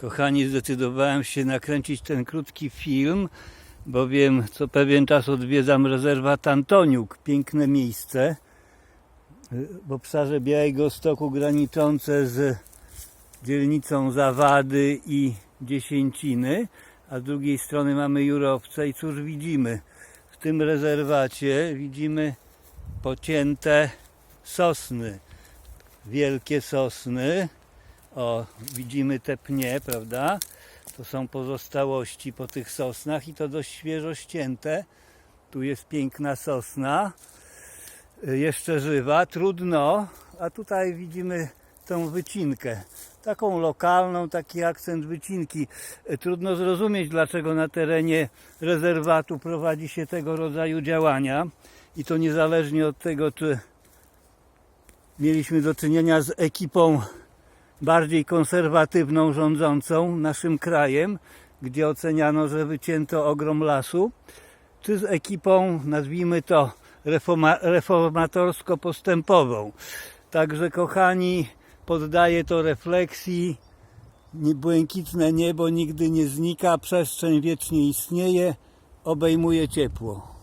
Kochani, zdecydowałem się nakręcić ten krótki film, bowiem co pewien czas odwiedzam rezerwat Antoniuk. Piękne miejsce w obszarze Białego Stoku graniczące z dzielnicą Zawady i Dziesięciny, a z drugiej strony mamy Jurowce i cóż widzimy? W tym rezerwacie widzimy pocięte sosny, wielkie sosny. O, widzimy te pnie, prawda? To są pozostałości po tych sosnach i to dość świeżo ścięte. Tu jest piękna sosna, y, jeszcze żywa, trudno, a tutaj widzimy tą wycinkę. Taką lokalną, taki akcent wycinki. Y, Trudno zrozumieć, dlaczego na terenie rezerwatu prowadzi się tego rodzaju działania i to niezależnie od tego, czy mieliśmy do czynienia z ekipą bardziej konserwatywną rządzącą naszym krajem, gdzie oceniano, że wycięto ogrom lasu, czy z ekipą, nazwijmy to, reforma, reformatorsko-postępową. Także, kochani, poddaję to refleksji. Błękitne niebo nigdy nie znika, przestrzeń wiecznie istnieje, obejmuje ciepło.